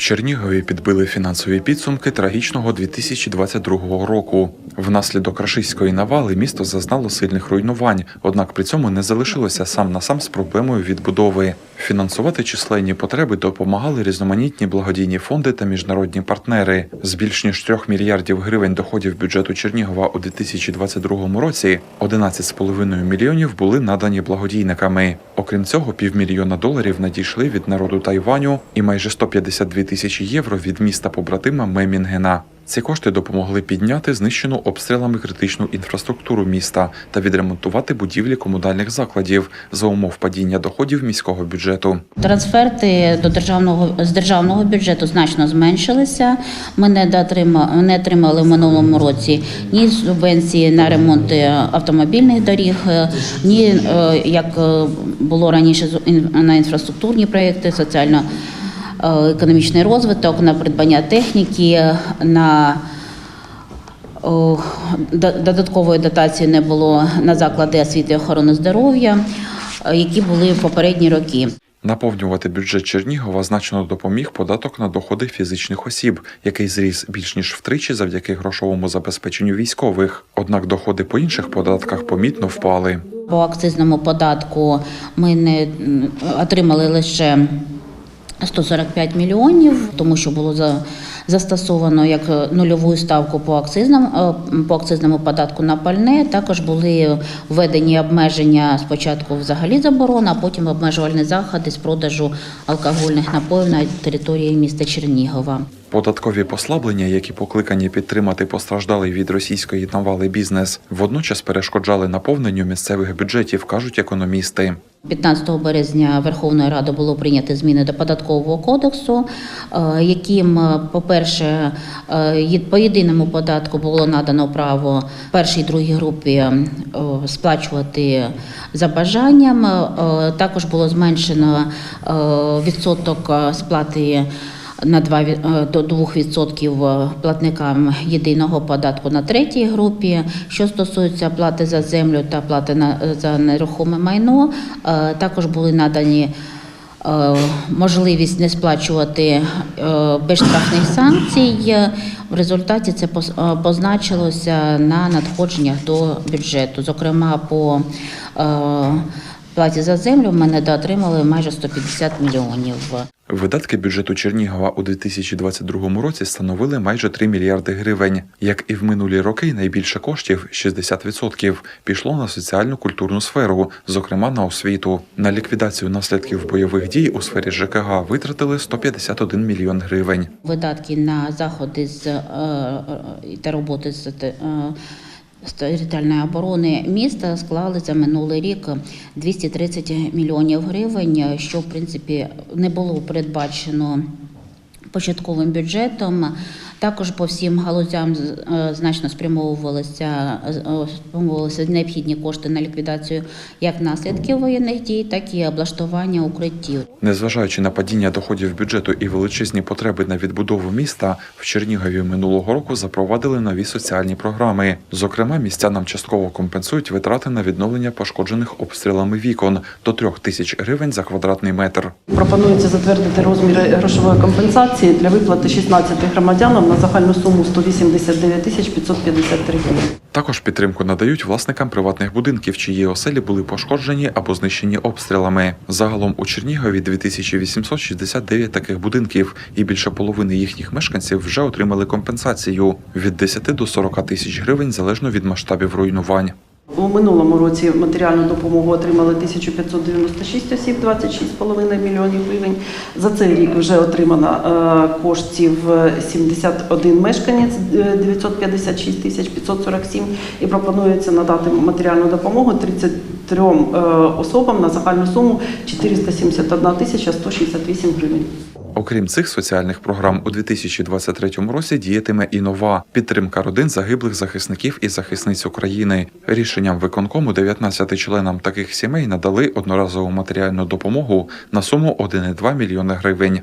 Чернігові підбили фінансові підсумки трагічного 2022 року. Внаслідок рашистської навали місто зазнало сильних руйнувань, однак при цьому не залишилося сам на сам з проблемою відбудови. Фінансувати численні потреби допомагали різноманітні благодійні фонди та міжнародні партнери. З більш ніж 3 мільярдів гривень доходів бюджету Чернігова у 2022 році 11,5 мільйонів були надані благодійниками. Окрім цього, півмільйона доларів надійшли від народу Тайваню і майже 152 тисячі євро від міста побратима Мемінгена. Ці кошти допомогли підняти знищену обстрілами критичну інфраструктуру міста та відремонтувати будівлі комунальних закладів за умов падіння доходів міського бюджету. Трансферти до державного з державного бюджету значно зменшилися. Ми не дотрима- не отримали в минулому році ні субвенції на ремонт е, автомобільних доріг, е, ні е, як було раніше на інфраструктурні проекти, соціально економічний розвиток, на придбання техніки, на додаткової дотації не було на заклади освіти і охорони здоров'я, е, які були в попередні роки. Наповнювати бюджет Чернігова значно допоміг податок на доходи фізичних осіб, який зріс більш ніж втричі завдяки грошовому забезпеченню військових. Однак доходи по інших податках помітно впали. По акцизному податку ми не отримали лише 145 мільйонів, тому що було за- застосовано як е, нульову ставку по акцизному, е, по акцизному податку на пальне. Також були введені обмеження спочатку взагалі заборона, а потім обмежувальні заходи з продажу алкогольних напоїв на території міста Чернігова. Податкові послаблення, які покликані підтримати постраждалий від російської навали бізнес, водночас перешкоджали наповненню місцевих бюджетів, кажуть економісти. 15 березня Верховною Радою було прийнято зміни до податкового кодексу, е, яким, е, по-перше, е, по єдиному податку було надано право першій другій групі сплачувати за бажанням. Також було зменшено відсоток сплати. На 2, ві- е, до 2% платникам єдиного податку на третій групі. Що стосується плати за землю та плати за нерухоме майно, е, також були надані е, можливість не сплачувати е, без штрафних санкцій. В результаті це е, позначилося на надходженнях до бюджету. Зокрема, по е, платі за землю ми недоотримали майже 150 мільйонів. Видатки бюджету Чернігова у 2022 році становили майже 3 мільярди гривень. Як і в минулі роки, найбільше коштів 60% пішло на соціальну культурну сферу, зокрема на освіту. На ліквідацію наслідків бойових дій у сфері ЖКГ витратили 151 мільйон гривень. Видатки на заходи з е, е, та роботи з е, з територіальної оборони міста склали за минулий рік 230 мільйонів гривень, що в принципі не було передбачено початковим бюджетом. Також по всім галузям е, значно спрямовувалися спрямовувалися необхідні кошти на ліквідацію як наслідків воєнних дій, так і облаштування укриттів. Незважаючи на падіння доходів бюджету і величезні потреби на відбудову міста, в Чернігові минулого року запровадили нові соціальні програми. Зокрема, містянам частково компенсують витрати на відновлення пошкоджених обстрілами вікон до трьох тисяч гривень за квадратний метр. Пропонується затвердити розміри грошової компенсації для виплати 16 громадянам на загальну суму 189 тисяч 553 гривень. Також підтримку надають власникам приватних будинків, чиї оселі були пошкоджені або знищені обстрілами. Загалом у Чернігові 2869 таких будинків, і більше половини їхніх мешканців вже отримали компенсацію від 10 до 40 тисяч гривень залежно від масштабів руйнувань. У минулому році матеріальну допомогу отримали 1596 осіб, 26,5 мільйонів гривень. За цей рік вже отримано е, коштів 71 мешканець, е, 956 тисяч 547 і пропонується надати матеріальну допомогу 33 е, особам на загальну суму 471 тисяча 168 гривень. Окрім цих соціальних програм, у 2023 році діятиме і нова підтримка родин загиблих захисників і захисниць України. Рішенням виконкому 19 членам таких сімей надали одноразову матеріальну допомогу на суму 1,2 мільйони гривень.